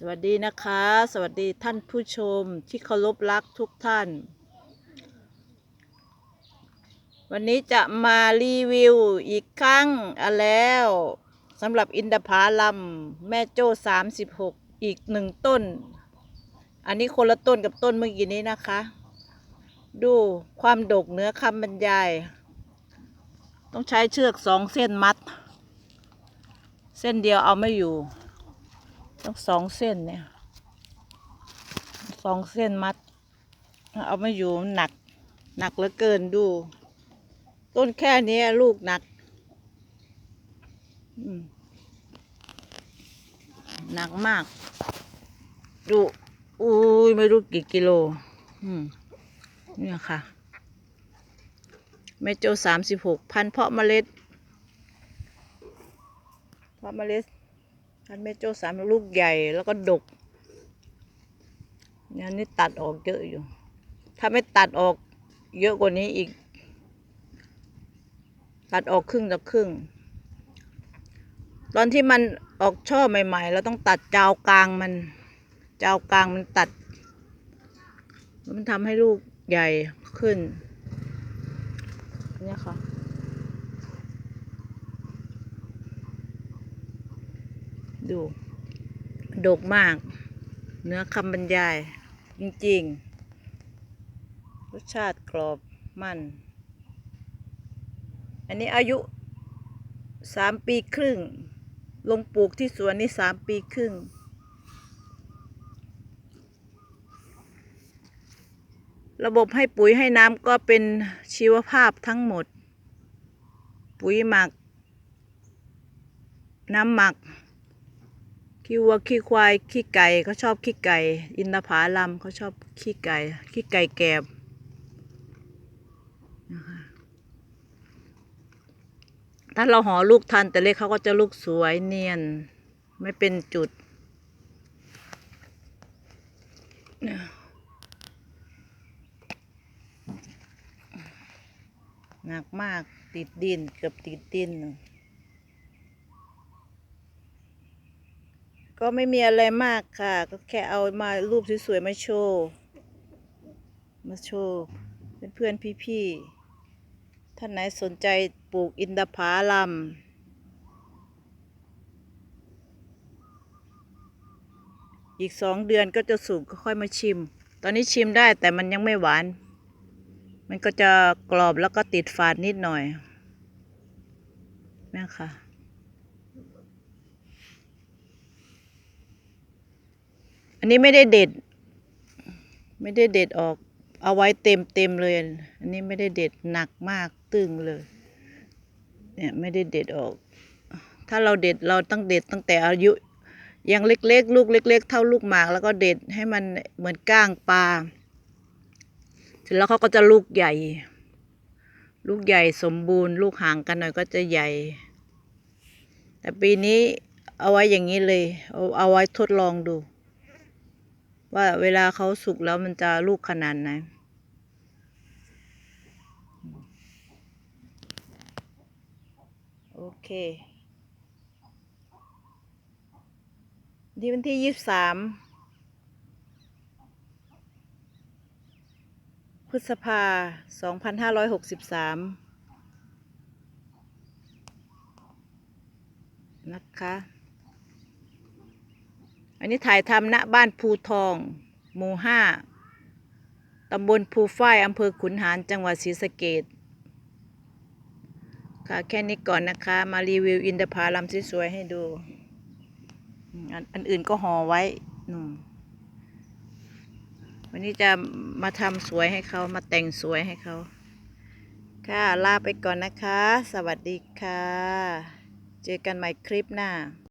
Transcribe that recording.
สวัสดีนะคะ สวัสดีท่านผู้ชมที่เคารพรักทุกท่าน วันนี้จะมารีวิวอีกครั้งอะแล้วสำหรับอินทผาลัมแม่โจ้สามสิบหกอีกหนึ่งต้น อันนี้คนละต้นกับต้นเมื่อกี้นี้นะคะ ดูความดกเนื้อคำบรรยาย ต้องใช้เชือกสองเส้นมัด เส้นเดียวเอาไม่อยู่ ต้องสองเส้นเนี่ยสองเส้นมัด เอาไม่อยู่มันหนัก หนักเหลือเกินดู ต้นแค่นี้ลูกหนักหนักมาก ดูอุ้ยไม่รู้กี่กิโล อืมเนี่ยค่ะเมโจสามสิบหกพันเพาะเมล็ด เพาะเมล็ด พันเมโจ้สามลูกใหญ่แล้วก็ดกเนี่ยนี่ตัดออกเยอะอยู่ ถ้าไม่ตัดออกเยอะกว่านี้อีก ตัดออกครึ่งต่อครึ่ง ตอนที่มันออกช่อใหม่ ๆ เราต้องตัดจาวกลางมัน จาวกลางมันตัด มันทำให้ลูกใหญ่ขึ้นเนี่ยค่ะ ดู ดกมาก เนื้อคำบรรยาย จริง ๆ รสชาติกรอบมัน อันนี้อายุสามปีครึ่ง ลงปลูกที่สวนนี่สามปีครึ่ง ระบบให้ปุ๋ยให้น้ำก็เป็นชีวภาพทั้งหมด ปุ๋ยหมัก น้ำหมัก ขี้วัวขี้ควายขี้ไก่เขาชอบขี้ไก่ อินทผาลัมเขาชอบขี้ไก่ขี้ไก่แกบนะคะถ้าเราห่อลูกทันแต่เล็กเขาก็จะลูกสวยเนียนไม่เป็นจุดหนักมากติดดินเกือบติดดิน ก็ไม่มีอะไรมากค่ะ ก็แค่เอามารูปสวยๆมาโชว์ มาโชว์เพื่อนๆพี่ๆท่านไหนสนใจปลูกอินทผาลัมอีกสองเดือนก็จะสุกก็ค่อยมาชิม ตอนนี้ชิมได้แต่มันยังไม่หวาน มันก็จะกรอบแล้วก็ติดฝาดนิดหน่อยนะคะ นนี้ไม่ได้เด็ด ไม่ได้เด็ดออก เอาไว้เต็มเต็มเลย อันนี้ไม่ได้เด็ดหนักมากตึงเลย เนี่ยไม่ได้เด็ดออก ถ้าเราเด็ดเราต้องเด็ดตั้งแต่อายุยังเล็กๆ ลูกเล็ก ๆ เท่าลูกหมากแล้วก็เด็ดให้มันเหมือนก้างปลาเสร็จแล้วเขาก็จะลูกใหญ่ ลูกใหญ่สมบูรณ์ ลูกห่างกันหน่อยก็จะใหญ่ แต่ปีนี้เอาไว้อย่างนี้เลย เอาเอาไว้ทดลองดู ว่าเวลาเขาสุกแล้วมันจะลูกขนาดไหนโอเคที่วันที่ยี่สิบสามพฤษภาสองพันห้าร้อยหกสิบสามนะคะ อันนี้ถ่ายทำณบ้านภูทอง หมู่ห้าตำบลภูฝ้ายอำเภอขุนหารจังหวัดศรีสะเกดค่ะแค่นี้ก่อนนะคะ มารีวิวอินทผลัมสวยๆให้ดูอันอันอื่นก็ห่อไว้นุ่มวันนี้จะมาทำสวยให้เขามาแต่งสวยให้เขา ค่ะ ลาไปก่อนนะคะ สวัสดีค่ะ เจอกันใหม่คลิปหน้า